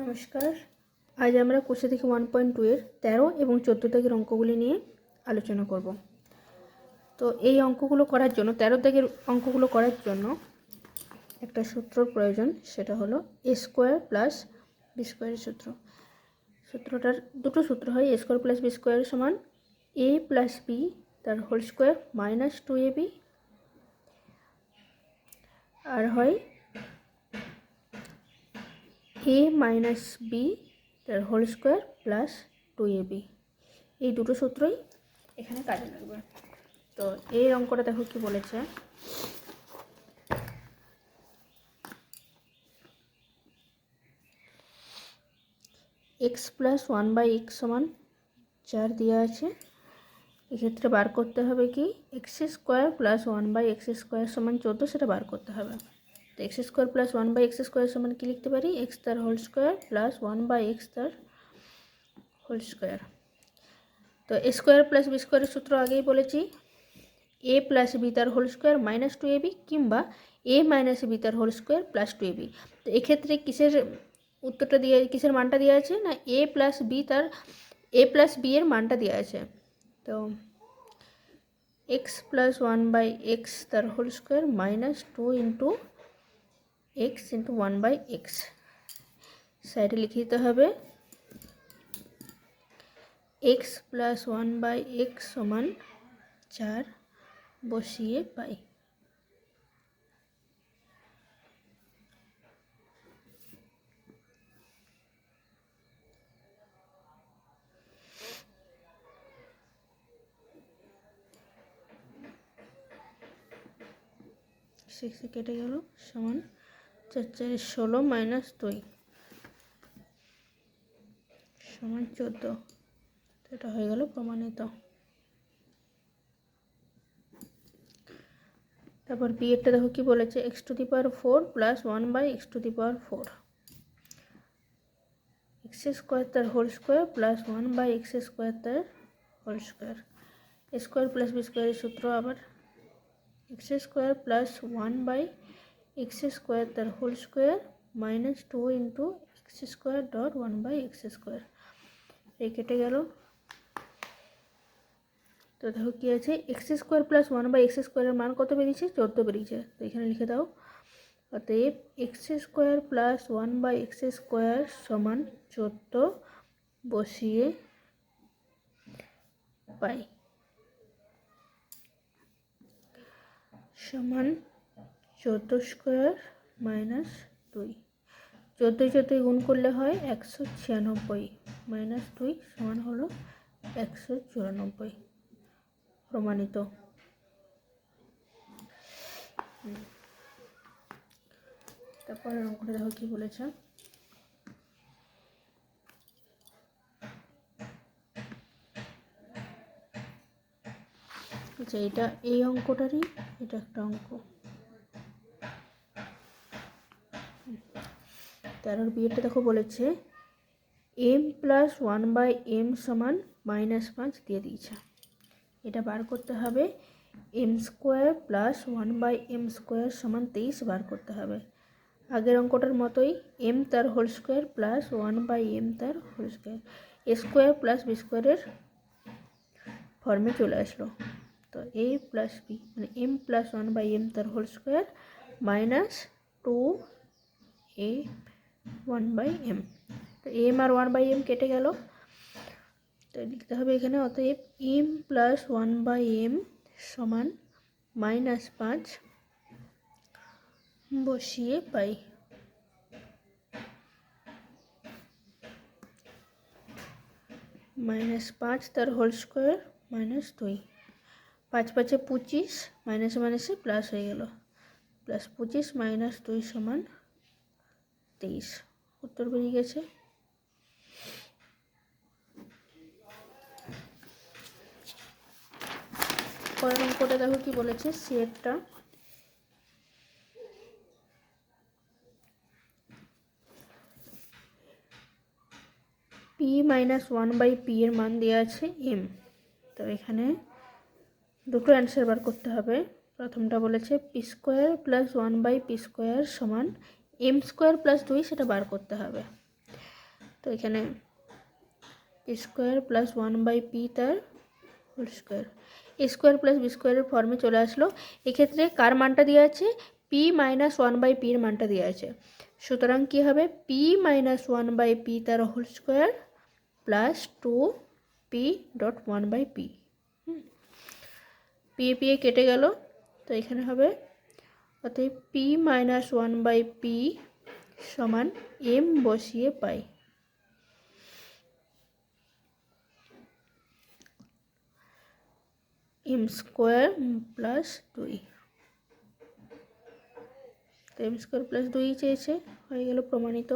নমস্কার। আজ আমরা কোষে থেকে ওয়ান পয়েন্ট টু এর তেরো এবং চোদ্দ দাগের অঙ্কগুলি নিয়ে আলোচনা করব। তো এই অঙ্কগুলো করার জন্য, তেরো দাগের অঙ্কগুলো করার জন্য একটা সূত্রর প্রয়োজন, সেটা হলো এ স্কোয়ার প্লাস বি স্কোয়ারের সূত্র। সূত্রটার দুটো সূত্র হয় A square plus B square সমান এ প্লাস বি তার whole square minus two A B আর হয় এ মাইনাস বি তার whole square plus two A B এই দুটো সূত্রই এখানে কাজে লাগবে। তো এই অঙ্কটা দেখো কি বলেছে। X plus one by X সমান চার দেওয়া আছে। এক্ষেত্রে বার করতে হবে কি? X square plus one by X square সমান চোদ্দ, সেটা বার করতে হবে। তো X square plus one by X square সমান কী লিখতে পারি? এক্স তার whole square plus one by X তার হোল স্কোয়ার তো এ স্কোয়ার প্লাস বি স্কোয়ারের সূত্র আগেই বলেছি। এ প্লাস বি তার whole square minus two A B কিংবা এ মাইনাস বি তার whole square plus two A B তো এক্ষেত্রে কিসের উত্তরটা দিয়ে, কিসের মানটা দেওয়া আছে না এ প্লাস বি তার এ প্লাস বি এর মানটা দেওয়া আছে। তো X plus one by X তার whole square minus two into X into one by X সাইডে লিখে দিতে হবে X plus one by X সমান চার বসিয়ে পাই। সিক্সে কেটে গেল, সমান চার ষোলো মাইনাস দুই। সমান চোদ্দ। এটা হয়ে গেল প্রমাণিত। তারপর বি এরটা দেখো কি বলেছে? X to the power four plus one by X to the power four X square তার whole square plus one by X square তার whole square square plus B স্কোয়ারের সূত্র আবার X square plus one by X square তার whole square minus two into X square dot one by X square এই কেটে গেল। তো দেখো কী আছে? X square plus one by X স্কোয়ারের মান কত বেরিয়েছে? চোদ্দ বেরিয়েছে। তো এখানে লিখে দাও। অতএব X square plus one by X square সমান চোদ্দ বসিয়ে পাই। সমান চোদ্দ স্কোয়ার মাইনাস দুই। চোদ্দোই চোদ্দোই গুণ করলে হয় একশো ছিয়ানব্বই। মাইনাস দুই সমান হলো একশো চুরানব্বই। প্রমাণিত। তারপরে অঙ্কটা দেখো কি বলেছে। আচ্ছা এটা এই অঙ্কটারই, এটা একটা অঙ্ক। তেরোর বিয়েটা দেখো বলেছে। M plus one by M সমান মাইনাস পাঁচ দিয়ে দিয়েছে। এটা বার করতে হবে। M square plus one by M square সমান তেইশ বার করতে হবে। আগের অঙ্কটার মতোই এম তার whole square plus one by M তার whole square A square plus B স্কোয়ারের ফর্মে চলে আসলো। তো এ প্লাস বি মানে M plus one by M তার whole square minus two A one by M তো এম আর ওয়ান বাই এম কেটে গেল। তো লিখতে হবে এখানে, অতএব M plus one by M সমান মাইনাস পাঁচ বসিয়ে পাই। মাইনাস পাঁচ তার হোল স্কোয়ার মাইনাস দুই। পাঁচ পাঁচে পঁচিশ মাইনাসে মাইনাসে প্লাস হয়ে গেল। প্লাস পঁচিশ মাইনাস দুই সমান তেইশ। উত্তর বেরিয়ে গেছে। পরের অঙ্কটা দেখো কি বলেছে সিয়েরটা P minus one by P এর মান দেওয়া আছে এম তো এখানে দুটো অ্যান্সার বার করতে হবে। প্রথমটা বলেছে P square plus one by P square সমান এম স্কোয়ার প্লাস দুই সেটা বার করতে হবে। তো এখানে square plus one by P তার whole square square plus B স্কোয়ারের ফর্মে চলে আসলো। এক্ষেত্রে কার মানটা দেওয়া আছে? পি মাইনাস ওয়ান বাই পির মানটা দেওয়া আছে। সুতরাং কী হবে? P minus one by P তার whole square plus two P dot one by P P P এ কেটে গেল। তো এখানে হবে অতএব P minus one by P সমান এম বসিয়ে পাই। এম স্কোয়ার প্লাস দুই এম স্কোয়ার প্লাস দুই চেয়েছে, হয়ে গেল প্রমাণিত।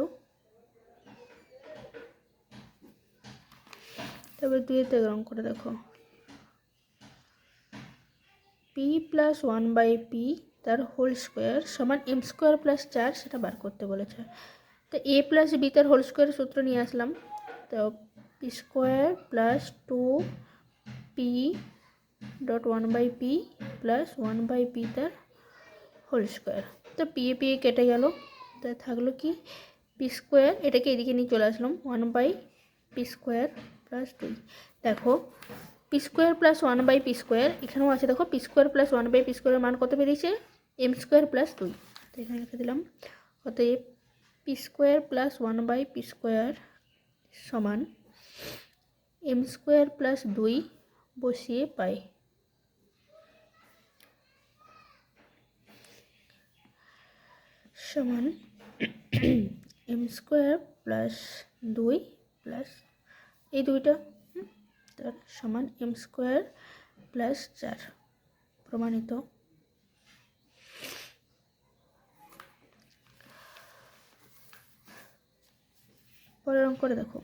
তারপর দুইয়ের দাগ রং করে দেখো। P plus one by P তার হোল স্কোয়ার সমান এম স্কোয়ার প্লাস চার সেটা বার করতে বলেছে। তো এ প্লাস বি তার হোল স্কোয়ার সূত্র নিয়ে আসলাম। তো P square plus two P dot one by P plus one by P তার হোল স্কোয়ার তো পি এ পি এ কেটে গেল। তা থাকল কি? পি স্কোয়ার এটাকে এদিকে নিয়ে চলে আসলাম। One by P square plus দুই দেখো P square plus one by P square এখানেও আছে। দেখো P square plus one by P স্কোয়ারের মান কত বেরিয়েছে? এম স্কোয়ার প্লাস দুই তো এখানে লিখে দিলাম। অতএব P square plus one by P square সমান এম স্কোয়ার প্লাস দুই বসিয়ে পাই। সমান এম স্কোয়ার প্লাস দুই প্লাস এই দুইটা তার সমান এম স্কোয়ার প্লাস চার। প্রমাণিত। পরের করে দেখো।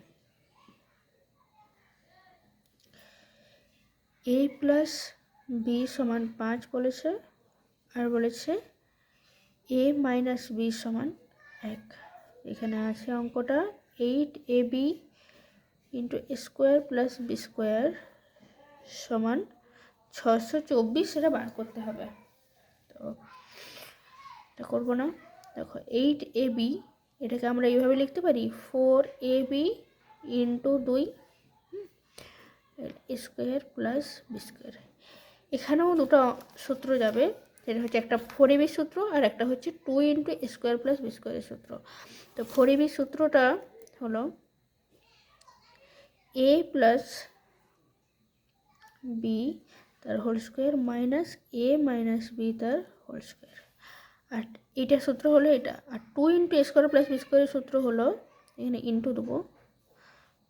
এ প্লাস বি সমান পাঁচ বলেছে, আর বলেছে এ মাইনাস বি সমান এক। এখানে আছে অঙ্কটা eight A B into square plus B square সমান ছশো চব্বিশ সেটা বার করতে হবে। তো এটা করব না। দেখো এইট এ বি এটাকে আমরা এইভাবে লিখতে পারি ফোর এ বি ইন্টু দুই স্কোয়ার প্লাস বি স্কোয়ার। এখানেও দুটো সূত্র যাবে যেটা হচ্ছে একটা ফোর এ বি সূত্র আর একটা হচ্ছে two into square plus B স্কোয়ারের সূত্র। তো ফোর এ বি সূত্রটা হলো এ প্লাস বি তার whole square minus A minus B তার হোল স্কোয়ার। আর এটা সূত্র হলো এটা। আর two into square plus B স্কোয়ারের সূত্র হলো, এখানে ইন্টু দেবো।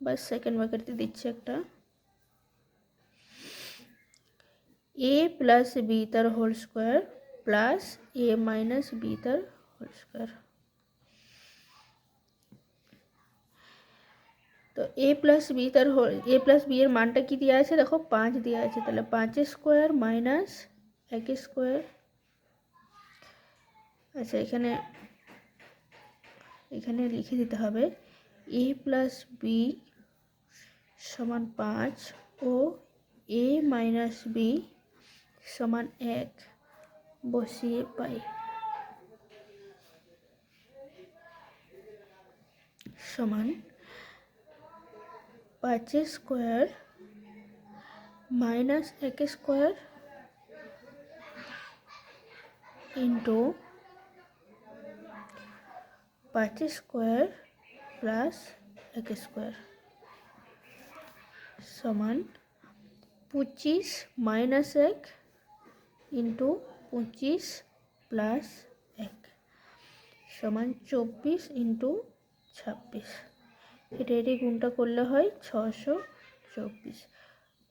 বা সেকেন্ড ব্র্যাকেটে দিচ্ছে একটা। এ প্লাস বি তার whole square plus A minus B তার হোল স্কোয়ার তো এ প্লাস বি তার হোল এ প্লাস বি এর মানটা কি দেওয়া আছে? দেখো, পাঁচ দেওয়া আছে। তাহলে পাঁচের স্কোয়ার মাইনাস এক স্কোয়ার আচ্ছা এখানে এখানে লিখে দিতে হবে এ প্লাস বি সমান পাঁচ ও এ মাইনাস বি সমান এক বসিয়ে পাই। সমান পাঁচের স্কোয়ার মাইনাস এক স্কোয়ার ইন্টু পাঁচ স্কোয়ার প্লাস এক স্কোয়ার সমান পঁচিশ মাইনাস এক ইন্টু পঁচিশ প্লাস এক সমান চব্বিশ ইন্টু ছাব্বিশ। এটা এটি গুণটা করলে হয় ছশো চব্বিশ।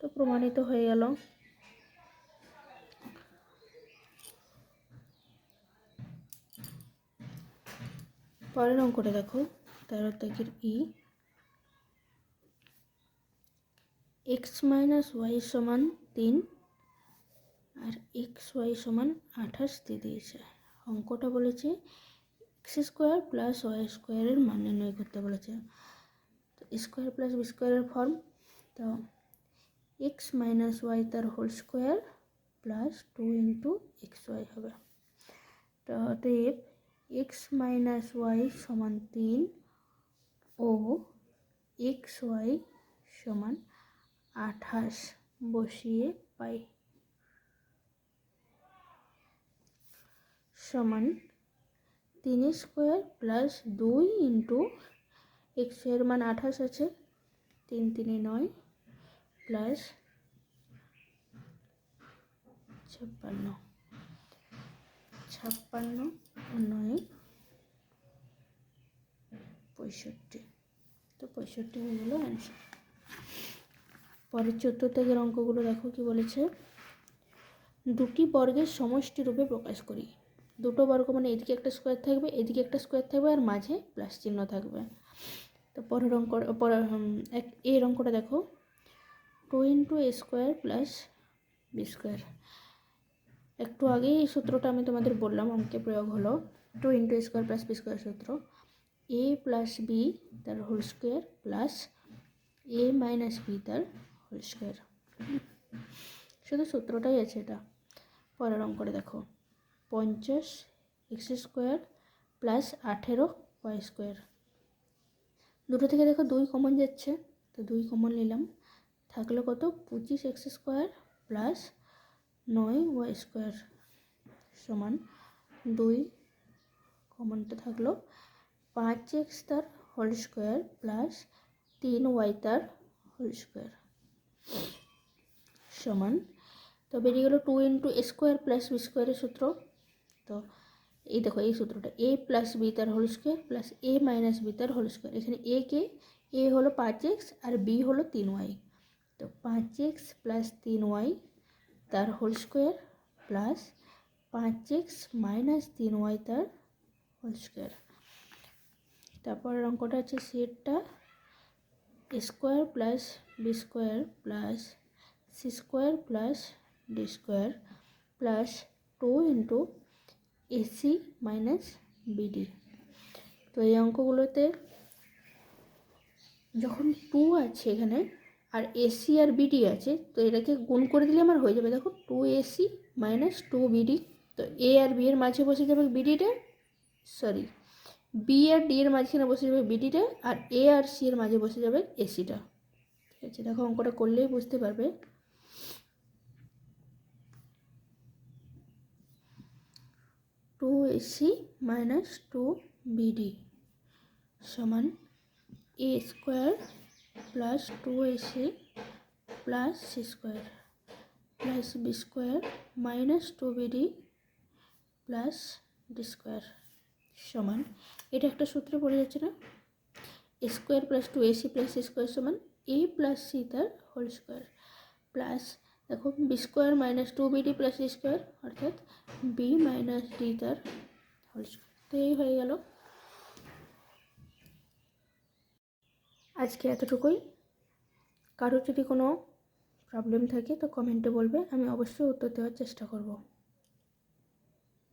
তো প্রমাণিত হয়ে গেল। পরের অঙ্কটা দেখো, তেরো তারিখের ই এক্স মাইনাস ওয়াই সমান তিন আর এক্স ওয়াই সমান আঠাশ দিয়ে দিয়েছে। অঙ্কটা বলেছে এক্স স্কোয়ার প্লাস ওয়াই স্কোয়ারের মান নির্ণয় করতে বলেছে। তো স্কোয়ার প্লাস বি স্কোয়ারের ফর্ম তো এক্স মাইনাস ওয়াই তার whole square plus two into X Y হবে। তো অতএব এক্স মাইনাস ওয়াই সমান তিন ও এক্স ওয়াই সমান আঠাশ বসিয়ে পাই। সমান তিন স্কোয়ার প্লাস দুই ইন্টু এক্সের মান আঠাশ আছে, তিন তিনে নয় প্লাস ছাপ্পান্ন। ছাপ্পান্ন নয়। পঁয়ষট্টি। তো পঁয়ষট্টি হয়ে গেল অ্যান্সার পরের চোদ্দ থেকে অঙ্কগুলো দেখো কি বলেছে। দুটি বর্গের সমষ্টি রূপে প্রকাশ করি। দুটো বর্গ মানে এদিকে একটা স্কোয়ার থাকবে এদিকে একটা স্কোয়ার থাকবে আর মাঝে প্লাস চিহ্ন থাকবে। তো পরের অঙ্ক পরের হুম, এক এর অঙ্কটা দেখো। Two into A square plus B square একটু আগেই এই সূত্রটা আমি তোমাদের বললাম, অঙ্কে প্রয়োগ হলো। Two into square plus B square সূত্র। এ প্লাস বি তার whole square plus A minus B তার হোল স্কোয়ার। শুধু সূত্রটাই আছে এটা। পরের অঙ্কটা দেখো। পঞ্চাশ এক্স স্কোয়ার প্লাস আঠেরো ওয়াই স্কোয়ার। দুটো থেকে দেখো দুই কমন যাচ্ছে, তো দুই কমন নিলাম। থাকল কত? পঁচিশ এক্স স্কোয়ার প্লাস নয় ওয়াই স্কোয়ার সমান দুই কমনটা থাকল পাঁচ এক্স তার হোল স্কোয়ার প্লাস তিন ওয়াই তার হোল স্কোয়ার সমান। তো বেরিয়ে গেলো two into square plus B স্কোয়ারের সূত্র। তো এই দেখো এই সূত্রটা এ প্লাস বি তার whole square plus A minus B তার হোল স্কোয়ার এখানে এ কে? এ হলো পাঁচ এক্স আর বি হলো তিন ওয়াই তো পাঁচ এক্স প্লাস তিন ওয়াই তার হোল স্কোয়ার প্লাস পাঁচ এক্স মাইনাস তিন ওয়াই তার হোল স্কোয়ার। তারপরের অঙ্কটা হচ্ছে সেটটা square plus B square plus C square plus D square plus two into AC minus BD তো এই অঙ্কগুলোতে যখন টু আছে এখানে আর এসি আর বিডি আছে, তো এটাকে গুণ করে দিলে আমার হয়ে যাবে, দেখো two AC minus two BD তো এ আর বি এর মাঝে বসে যাবে বিডিটা সরি বি আর ডি এর মাঝখানে বসে যাবে বিডিটা আর এ আর সি এর মাঝে বসে যাবে এসিটা ঠিক আছে, দেখো অঙ্কটা করলেই বুঝতে পারবে। Two AC minus two BD সমান A square plus two AC plus C square plus B square minus two BD plus D square সমান। এটা একটা সূত্রে পড়ে যাচ্ছে না? Square plus two AC plus C square সমান এ প্লাস সি তার হোল স্কোয়ার। প্লাস দেখো B square minus two BD plus C square অর্থাৎ বি মাইনাস ডি তার হোল স্কোয়ার। তো এই হয়ে গেল। আজকে এতটুকুই। কারোর যদি কোনো প্রবলেম থাকে তো কমেন্টে বলবে, আমি অবশ্যই উত্তর দেওয়ার চেষ্টা করব।